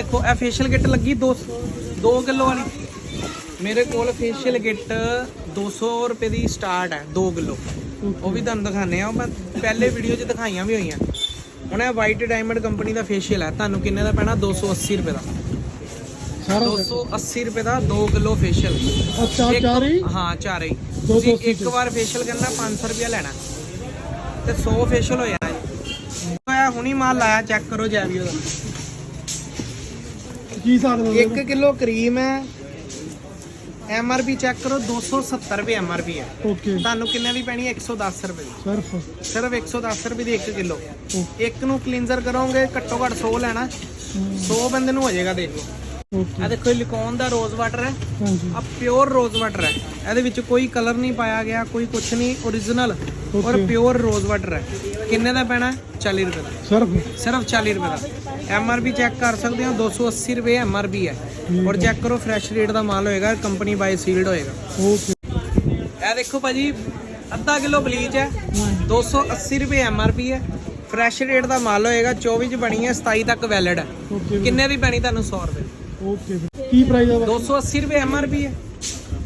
ਦੇਖੋ ਇਹ facial kit ਲੱਗੀ 2 2 ਕਿਲੋ ਵਾਲੀ। ਮੇਰੇ ਕੋਲ ਫੇਸ਼ੀਅਲ ਕਿੱਟ 200 ਰੁਪਏ ਦੀ ਸਟਾਰਟ ਹੈ 2 ਕਿਲੋ। ਉਹ ਵੀ ਤੁਹਾਨੂੰ ਦਿਖਾਣੇ ਆ ਮੈਂ ਪਹਿਲੇ ਵੀਡੀਓ 'ਚ ਦਿਖਾਈਆਂ ਵੀ ਹੋਈਆਂ। ਹੁਣ ਇਹ ਵਾਈਟ ਡਾਇਮੰਡ ਕੰਪਨੀ ਦਾ ਫੇਸ਼ੀਅਲ ਹੈ। ਤੁਹਾਨੂੰ ਕਿੰਨੇ ਦਾ ਪੈਣਾ? 280 ਰੁਪਏ ਦਾ। ਸਾਰਾ 280 ਰੁਪਏ ਦਾ 2 ਕਿਲੋ ਫੇਸ਼ੀਅਲ ਅੱਛਾ ਚਾਰ ਹੀ? ਚਾਰੇ ਤੁਸੀਂ ਇੱਕ ਵਾਰ ਫੇਸ਼ੀਅਲ ਕਰਨਾ 500 ਰੁਪਏ ਲੈਣਾ। ਤੇ 100 ਫੇਸ਼ੀਅਲ ਹੋ ਜਾਣਾ ਜੀ ਹੁਣੀ ਮਾਲ ਲਾਇਆ ਚੈੱਕ ਕਰੋ ਜੈਵੀਓ ਦਾ ਕੀ ਹਿਸਾਬ ਦਾ 1 ਕਿਲੋ ਕਰੀਮ ਹੈ। ਐਮ ਆਰ ਪੀ ਚੈੱਕ ਕਰੋ 270 ਰੁਪਏ ਐਮ ਆਰ ਪੀ ਹੈ। ਓਕੇ ਤੁਹਾਨੂੰ ਕਿੰਨੇ ਦੀ ਪੈਣੀ ਹੈ? 110 ਰੁਪਏ ਦੀ। ਸਰਫ? ਸਿਰਫ 110 ਰੁਪਏ ਦੀ 1 ਕਿਲੋ। ਇੱਕ ਨੂੰ ਕਲੀਨਜ਼ਰ ਕਰੋਗੇ ਘੱਟੋ ਘੱਟ 100 ਲੈਣਾ। 100 ਬੰਦੇ ਨੂੰ ਹੋ ਜਾਏਗਾ ਦੇਖ ਲਓ। ਆ ਦੇਖੋ ਲਿਕੋਨ ਦਾ ਰੋਜ਼ ਵਾਟਰ ਹੈ। ਹਾਂਜੀ। ਆ ਪਿਓਰ ਰੋਜ਼ ਵਾਟਰ ਹੈ। ਇਹਦੇ ਵਿੱਚ ਕੋਈ ਕਲਰ ਨਹੀਂ ਪਾਇਆ ਗਿਆ ਕੋਈ ਕੁਝ ਨਹੀਂ origignal ਔਰ. ਪਿਓਰ ਰੋਜ਼ ਵਾਟਰ ਹੈ। ਕਿੰਨੇ ਦਾ ਪੈਣਾ? 40 ਰੁਪਏ ਦਾ। ਸਰਫ? ਸਿਰਫ 40 ਰੁਪਏ ਦਾ। ਐਮ ਆਰ ਪੀ ਚੈੱਕ ਕਰ ਸਕਦੇ ਹੋ 280 ਰੁਪਏ ਐਮ ਆਰ ਪੀ ਹੈ। ਔਰ ਚੈੱਕ ਕਰੋ ਫਰੈਸ਼ ਰੇਟ ਦਾ ਮਾਲ ਹੋਏਗਾ ਕੰਪਨੀ ਬਾਈ ਸੀਲਡ ਹੋਏਗਾ। ਓਕੇ। ਇਹ ਦੇਖੋ ਭਾਜੀ ਅੱਧਾ ਕਿਲੋ ਬਲੀਚ ਹੈ 280 ਰੁਪਏ ਐਮ ਆਰ ਪੀ ਹੈ। ਫਰੈਸ਼ ਰੇਟ ਦਾ ਮਾਲ ਹੋਏਗਾ 24 ਚ ਬਣੀ ਹੈ 27 ਤੱਕ ਵੈਲਿਡ ਹੈ। ਕਿੰਨੇ ਦੀ ਪੈਣੀ ਤੁਹਾਨੂੰ? 100 ਰੁਪਏ। ਓਕੇ ਕੀ ਪ੍ਰਾਈਸ ਆ 280 ਰੁਪਏ ਐਮ ਆਰ ਪੀ ਹੈ।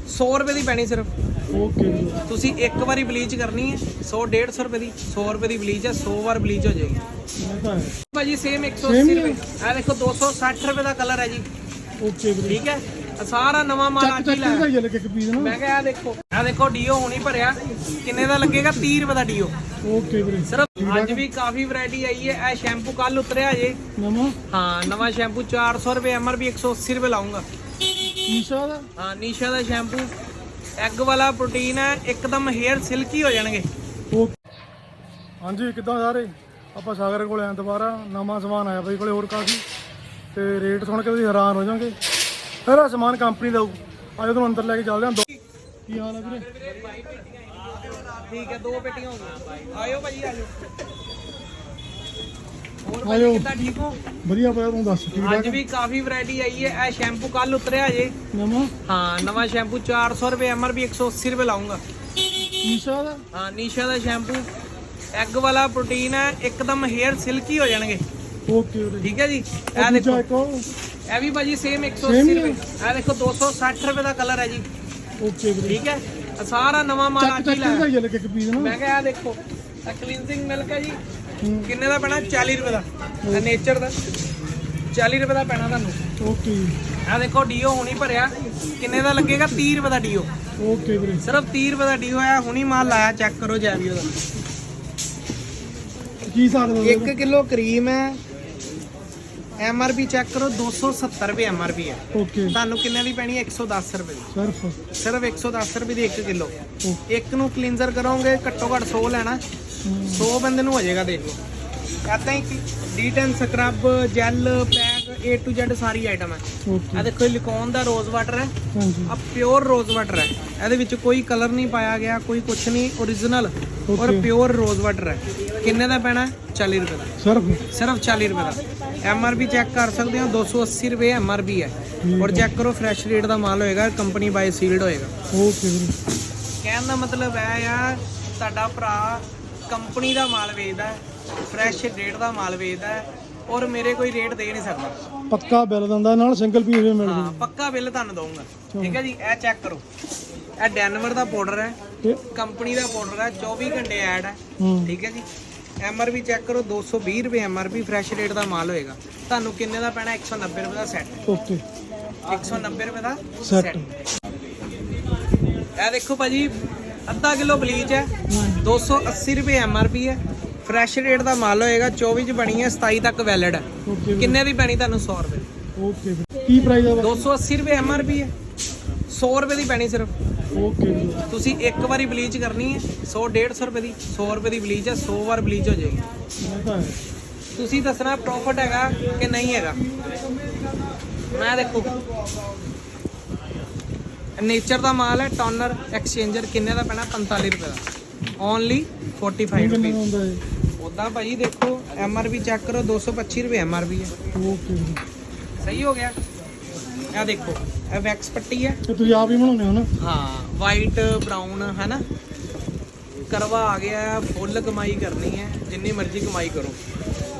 100 ਰੁਪਏ ਦੀ ਪੈਣੀ ਸਿਰਫ। ਓਕੇ ਤੁਸੀਂ ਇੱਕ ਵਾਰੀ ਬਲੀਚ ਕਰਨੀ ਹੈ 100 150 ਰੁਪਏ ਦੀ 100 ਰੁਪਏ ਦੀ ਬਲੀਚ ਹੈ 100 ਵਾਰ ਬਲੀਚ ਹੋ ਜਾਏਗੀ। ਇਹ ਤਾਂ ਹੈ ਭਾਜੀ ਸੇਮ Same 180 ਹੀ ਹੈ। ਰੁਪਏ। ਇਹ ਦੇਖੋ 260 ਰੁਪਏ ਦਾ ਕਲਰ ਹੈ ਜੀ। ਓਕੇ ਵੀਰੇ। ਠੀਕ ਹੈ? ਆਹ ਸਾਰਾ ਨਵਾਂ ਮਾਲ ਚੱਕ ਅੱਜ ਚੱਕ ਲਾਇਆ ਦਾ ਹੀ ਲੱਗੇ ਇੱਕ ਪੀਸ ਨਾ। ਮੈਂ ਕਿਹਾ ਇਹ ਦੇਖੋ ਇਹ ਦੇਖੋ ਡੀਓ ਹੁਣੀ ਭਰਿਆ। ਕਿੰਨੇ ਦਾ ਲੱਗੇਗਾ? 30 ਰੁਪਏ ਦਾ ਡੀਓ। ਓਕੇ ਵੀਰੇ। ਸਿਰਫ ਅੱਜ ਵੀ ਕਾਫੀ ਵੈਰਾਈਟੀ ਆਈ ਹੈ। ਇਹ ਸ਼ੈਂਪੂ ਕੱਲ ਉਤਰਿਆ ਜੇ। ਨਵਾਂ? ਹਾਂ ਨਵਾਂ ਸ਼ੈਂਪੂ 400 ਰੁਪਏ ਐਮਆਰਪੀ 180 ਰੁਪਏ ਲਾਉਂਗਾ ਈਸ਼ਾ ਦਾ? ਹਾਂ ਨੀਸ਼ਾ ਦਾ ਸ਼ੈਂਪੂ ਐਗ ਵਾਲਾ ਪ੍ਰੋਟੀਨ ਹੈ ਇੱਕਦਮ ਹੇਅਰ ਸਿਲਕੀ ਹੋ ਜਾਣਗੇ। ਹਾਂਜੀ ਕਿੱਦਾਂ ਸਾਰੇ? ਆਪਾਂ ਸਾਗਰ ਕੋਲ ਆਏ ਦੁਬਾਰਾ ਨਵਾਂ ਸਮਾਨ ਆਇਆ ਬਈ ਕੋਲੇ ਹੋਰ ਕਾਫੀ। ਤੇ ਰੇਟ ਸੁਣ ਕੇ ਤੁਸੀਂ ਹੈਰਾਨ ਹੋ ਜਾਓਗੇ। ਸਾਰਾ ਸਮਾਨ ਕੰਪਨੀ ਦਾ ਆਜੋ ਤੁਹਾਨੂੰ ਅੰਦਰ ਲੈ ਕੇ ਚੱਲਦੇ ਹਾਂ। ਦੋ ਕੀ ਹਾਲ ਹੈ ਵੀਰੇ? ਠੀਕ ਹੈ ਦੋ ਪੇਟੀਆਂ ਹੋ ਗਈਆਂ। ਆਇਓ ਭਾਜੀ ਆਇਓ। ਹੋਰ ਆਇਓ। ਭਾਜੀ ਕਿੱਦਾਂ ਠੀਕ ਹੋ? ਵਧੀਆ ਪਿਆ ਤੂੰ ਦੱਸ ਠੀਕ ਅੱਜ ਠਾਕ ਵੀ ਕਾਫੀ ਵੈਰਾਈਟੀ ਆਈ ਹੈ। ਇਹ ਸ਼ੈਂਪੂ ਕੱਲ ਉਤਰਿਆ ਜੇ ਨਵਾਂ? ਹਾਂ ਨਵਾਂ ਸ਼ੈਂਪੂ 400 ਰੁਪਏ ਐਮਆਰਪੀ 180 ਰੁਪਏ ਲਾਉਂਗਾ ਈਸ਼ਾ ਦਾ? ਹਾਂ ਨੀਸ਼ਾ ਦਾ ਸ਼ੈਂਪੂ ਐਗ ਵਾਲਾ ਪ੍ਰੋਟੀਨ ਹੈ ਇੱਕਦਮ ਹੇਅਰ ਸਿਲਕੀ ਹੋ ਜਾਣਗੇ। ਓਕੇ ਵੀਰੇ ਠੀਕ ਹੈ ਜੀ? ਇਹ ਇਹ ਦੇਖੋ ਦੇਖੋ। ਇੱਕ ਉਹ। ਇਹ ਵੀ ਭਾਜੀ ਸੇਮ 180 Same ਹੀ ਰੁਪਏ। ਇਹ ਦੇਖੋ 260 ਰੁਪਏ ਦਾ ਕਲਰ ਹੈ ਜੀ। ਓਕੇ ਵੀਰੇ। ਠੀਕ ਹੈ? ਸਾਰਾ ਨਵਾਂ ਮਾਲ ਚੱਕ ਅੱਜ ਹੀ ਚੱਕ ਦਾ ਲਾਇਆ ਹੀ ਲੱਗੇ ਇੱਕ ਪੀਸ ਨਾ। ਮੈਂ ਕਿਹਾ ਇਹ ਦੇਖੋ ਇਹ ਕਲੀਨਜ਼ਿੰਗ ਮਿਲਕ ਹੈ ਜੀ। ਕਿੰਨੇ ਦਾ ਪੈਣਾ? 40 ਰੁਪਏ ਦਾ। ਨੇਚਰ ਦਾ। 40 ਰੁਪਏ ਦਾ ਪੈਣਾ ਤੁਹਾਨੂੰ। ਓਕੇ ਇਹ ਦੇਖੋ ਡੀਓ ਹੁਣੀ ਭਰਿਆ। ਕਿੰਨੇ ਦਾ ਲੱਗੇਗਾ? 30 ਰੁਪਏ ਦਾ ਡੀਓ। ਓਕੇ ਵੀਰੇ। ਸਿਰਫ 30 ਰੁਪਏ ਦਾ ਡੀਓ ਹੈ ਹੁਣੀ ਮਾਲ ਲਾਇਆ। ਚੈੱਕ ਕਰੋ ਜੈਵੀਓ ਦਾ ਕੀ ਦਾ 1 ਕਿਲੋ ਕਰੀਮ ਹੈ। ਐਮ ਆਰ ਪੀ ਚੈੱਕ ਕਰੋ। 270 ਰੁਪਏ ਐਮ ਆਰ ਪੀ ਹੈ। ਓਕੇ ਤੁਹਾਨੂੰ ਕਿੰਨੇ ਦੀ ਪੈਣੀ? ਹੈ 110 ਰੁਪਏ ਦੀ। ਸਰਫ। ਸਿਰਫ 110 ਰੁਪਏ ਦੀ 1 ਕਿਲੋ। ਇੱਕ ਨੂੰ ਕਲੀਨਜ਼ਰ ਕਰੋਗੇ ਘੱਟੋ ਘੱਟ 100 ਲੈਣਾ। 100 ਬੰਦੇ ਨੂੰ ਹੋ ਜਾਏਗਾ ਦੇਖ ਲਓ। ਏਦਾਂ ਹੀ ਡੀ10 scrub gel pack A to Z ਸਾਰੀ ਆਈਟਮ ਹੈ ਆ ਦੇਖੋ ਲਿਕੋਨ ਦਾ ਰੋਜ਼ ਵਾਟਰ ਹੈ। ਆ ਪਿਓਰ ਰੋਜ਼ ਵਾਟਰ ਹੈ। ਇਹਦੇ ਵਿੱਚ ਕੋਈ ਕਲਰ ਨਹੀਂ ਪਾਇਆ ਗਿਆ ਕੋਈ ਕੁਝ ਨਹੀਂ origignal ਔਰ. ਪਿਓਰ ਰੋਜ਼ ਵਾਟਰ ਹੈ। ਕਿੰਨੇ ਦਾ ਪੈਣਾ? 40 ਰੁਪਏ ਦਾ। ਸਰਫ? ਸਿਰਫ 40 ਰੁਪਏ ਦਾ। ਐਮ ਆਰ ਪੀ ਚੈੱਕ ਕਰ ਸਕਦੇ ਹੋ 280 ਰੁਪਏ ਐਮ ਆਰ ਪੀ ਹੈ। ਔਰ ਚੈੱਕ ਕਰੋ ਫਰੈਸ਼ ਰੇਟ ਦਾ ਮਾਲ ਹੋਏਗਾ ਕੰਪਨੀ ਬਾਈ ਸੀਲਡ ਹੋਏਗਾ। ਓਕੇ ਵੀਰੇ ਕਹਿਣ ਦਾ ਮਤਲਬ ਹੈ ਆ ਤੁਹਾਡਾ ਭਰਾ ਕੰਪਨੀ ਦਾ ਮਾਲ ਵੇਚਦਾ ਹੈ ਫਰੈਸ਼ ਰੇਟ ਦਾ ਮਾਲ ਵੇਚਦਾ ਔਰ ਮੇਰੇ ਕੋਈ ਰੇਟ ਦੇ ਨਹੀਂ ਸਕਦਾ। ਪੱਕਾ ਬਿੱਲ ਦਿੰਦਾ ਨਾਲ ਸਿੰਗਲ ਪੀਸ ਵੀ ਮਿਲ ਹਾਂ ਪੱਕਾ ਬਿੱਲ ਤੁਹਾਨੂੰ ਦਊਂਗਾ। ਠੀਕ ਹੈ ਜੀ ਇਹ ਚੈੱਕ ਕਰੋ। ਇਹ ਡੈਨਵਰ ਦਾ ਪਾਊਡਰ ਹੈ ਕੰਪਨੀ ਦਾ ਪਾਊਡਰ ਹੈ 24 ਘੰਟੇ ਐਡ ਹੈ। ਠੀਕ ਹੈ ਜੀ ਐਮਆਰਪੀ ਚੈੱਕ ਕਰੋ 220 ਰੁਪਏ ਐਮਆਰਪੀ ਫਰੈਸ਼ ਰੇਟ ਦਾ ਮਾਲ ਹੋਏਗਾ। ਤੁਹਾਨੂੰ ਕਿੰਨੇ ਦਾ ਪੈਣਾ? 190 ਰੁਪਏ ਦਾ ਸੈੱਟ ਓਕੇ 190 ਰੁਪਏ ਦਾ Set. ਇਹ ਦੇਖੋ ਭਾਜੀ ਅੱਧਾ ਕਿਲੋ ਬਲੀਚ ਹੈ 280 ਰੁਪਏ ਐਮਆਰਪੀ ਹੈ। ਫਰੈਸ਼ ਰੇਟ ਦਾ ਮਾਲ ਹੋਏਗਾ 24 ਚ ਬਣੀ ਹੈ 27 ਤੱਕ ਵੈਲਿਡ ਹੈ। ਕਿੰਨੇ ਦੀ ਪੈਣੀ ਤੁਹਾਨੂੰ? 100 ਰੁਪਏ। ਓਕੇ ਕੀ ਪ੍ਰਾਈਸ ਆ 280 ਰੁਪਏ ਐਮਆਰਪੀ ਹੈ। 100 ਰੁਪਏ ਦੀ ਪੈਣੀ ਸਿਰਫ। ਓਕੇ ਤੁਸੀਂ ਇੱਕ ਵਾਰੀ ਬਲੀਚ ਕਰਨੀ ਹੈ 100 150 ਰੁਪਏ ਦੀ 100 ਰੁਪਏ ਦੀ ਬਲੀਚ ਹੈ 100 ਵਾਰ ਬਲੀਚ ਹੋ ਜਾਏਗੀ। ਹੈ। ਤੁਸੀਂ ਦੱਸਣਾ ਪ੍ਰੋਫਿਟ ਹੈਗਾ ਕਿ ਨਹੀਂ ਹੈਗਾ? ਮੈਂ ਦੇਖੋ। ਨੇਚਰ ਦਾ ਮਾਲ ਹੈ ਟੋਨਰ ਐਕਸਚੇਂਜਰ ਕਿੰਨੇ ਦਾ ਪੈਣਾ? 45 ਰੁਪਏ ਦਾ। ਓਨਲੀ 45 ਕਿੰਨੇ ਰੁਪਏ ਹੈ ਉਦਾਂ ਭਾਜੀ ਦੇਖੋ ਐਮਆਰਪੀ ਚੈੱਕ ਕਰੋ 225 ਰੁਪਏ ਐਮਆਰਪੀ ਹੈ। ਓਕੇ ਵੀਰੇ ਸਹੀ ਹੋ ਗਿਆ। ਇਹ ਦੇਖੋ ਇਹ ਵੈਕਸ ਪੱਟੀ ਹੈ। ਤੇ ਤੁਸੀਂ ਆਪ ਹੀ ਬਣਾਉਂਦੇ ਹੋ ਨਾ? ਹਾਂ ਵਾਈਟ ਬਰਾਊਨ ਹੈ ਨਾ ਕਰਵਾ ਆ ਗਿਆ ਹੈ, ਫੁੱਲ ਕਮਾਈ ਕਰਨੀ ਹੈ ਜਿੰਨੀ ਮਰਜ਼ੀ ਕਮਾਈ ਕਰੋ।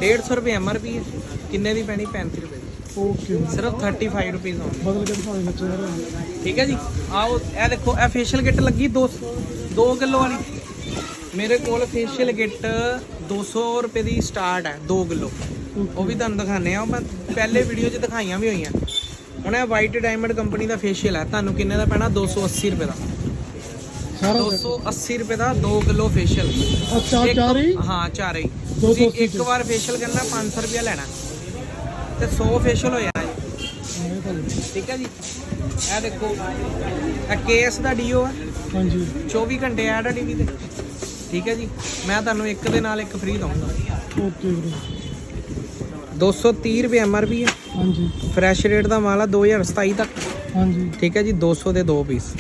150 ਰੁਪਏ ਐਮਆਰਪੀ ਹੈ। ਕਿੰਨੇ ਦੀ ਪੈਣੀ? 35 ਰੁਪਏ। ਓਕੇ ਸਿਰਫ 35 ਰੁਪਏ ਹੋਣਗੇ। ਬਦਲ ਕੇ ਦਿਖਾ ਦੇ ਬੱਚੇ ਯਾਰ ਠੀਕ ਹੈ ਜੀ? ਆਓ ਇਹ ਦੇਖੋ ਇਹ ਫੇਸ਼ੀਅਲ ਕਿੱਟ ਲੱਗੀ 2 2 ਕਿਲੋ ਵਾਲੀ। ਮੇਰੇ ਕੋਲ ਫੇਸ਼ੀਅਲ ਕਿੱਟ 200 ਰੁਪਏ ਦੀ ਸਟਾਰਟ ਹੈ 2 ਕਿਲੋ। ਉਹ ਵੀ ਤੁਹਾਨੂੰ ਦਿਖਾਣੇ ਆ ਮੈਂ ਪਹਿਲੇ ਵੀਡੀਓ 'ਚ ਦਿਖਾਈਆਂ ਵੀ ਹੋਈਆਂ। ਹੁਣ ਇਹ ਵਾਈਟ ਡਾਇਮੰਡ ਕੰਪਨੀ ਦਾ ਫੇਸ਼ੀਅਲ ਹੈ। ਤੁਹਾਨੂੰ ਕਿੰਨੇ ਦਾ ਪੈਣਾ? 280 ਰੁਪਏ ਦਾ। ਸਾਰਾ 280 ਰੁਪਏ ਦਾ 2 ਕਿਲੋ ਫੇਸ਼ੀਅਲ ਅੱਛਾ ਚਾਰ ਹੀ? ਚਾਰੇ ਹੀ। 280 ਤੁਸੀਂ ਇੱਕ ਵਾਰ ਫੇਸ਼ੀਅਲ ਕਰਨਾ 500 ਰੁਪਏ ਲੈਣਾ। ਤੇ 100 ਫੇਸ਼ੀਅਲ ਹੋ ਜਾਣਾ ਜੀ ਠੀਕ ਹੈ ਜੀ? ਇਹ ਦੇਖੋ ਇਹ ਕੇਸ ਦਾ ਡੀਓ ਹੈ ਹਾਂਜੀ। 24 ਘੰਟੇ ਐਡ ਆ ਟੀਵੀ ਤੇ। ਠੀਕ ਹੈ ਜੀ? ਮੈਂ ਤੁਹਾਨੂੰ ਇੱਕ ਦੇ ਨਾਲ ਇੱਕ ਫ੍ਰੀ ਦਊਂਗਾ। ਓਕੇ ਵੀਰੇ। 230 ਰੁਪਏ ਐਮਆਰਪੀ ਹੈ ਹਾਂਜੀ। ਫਰੈਸ਼ ਰੇਟ ਦਾ ਮਾਲ ਆ 2027 ਤੱਕ। ਹਾਂਜੀ। ਠੀਕ ਹੈ ਜੀ? 200 ਦੇ ਦੋ ਪੀਸ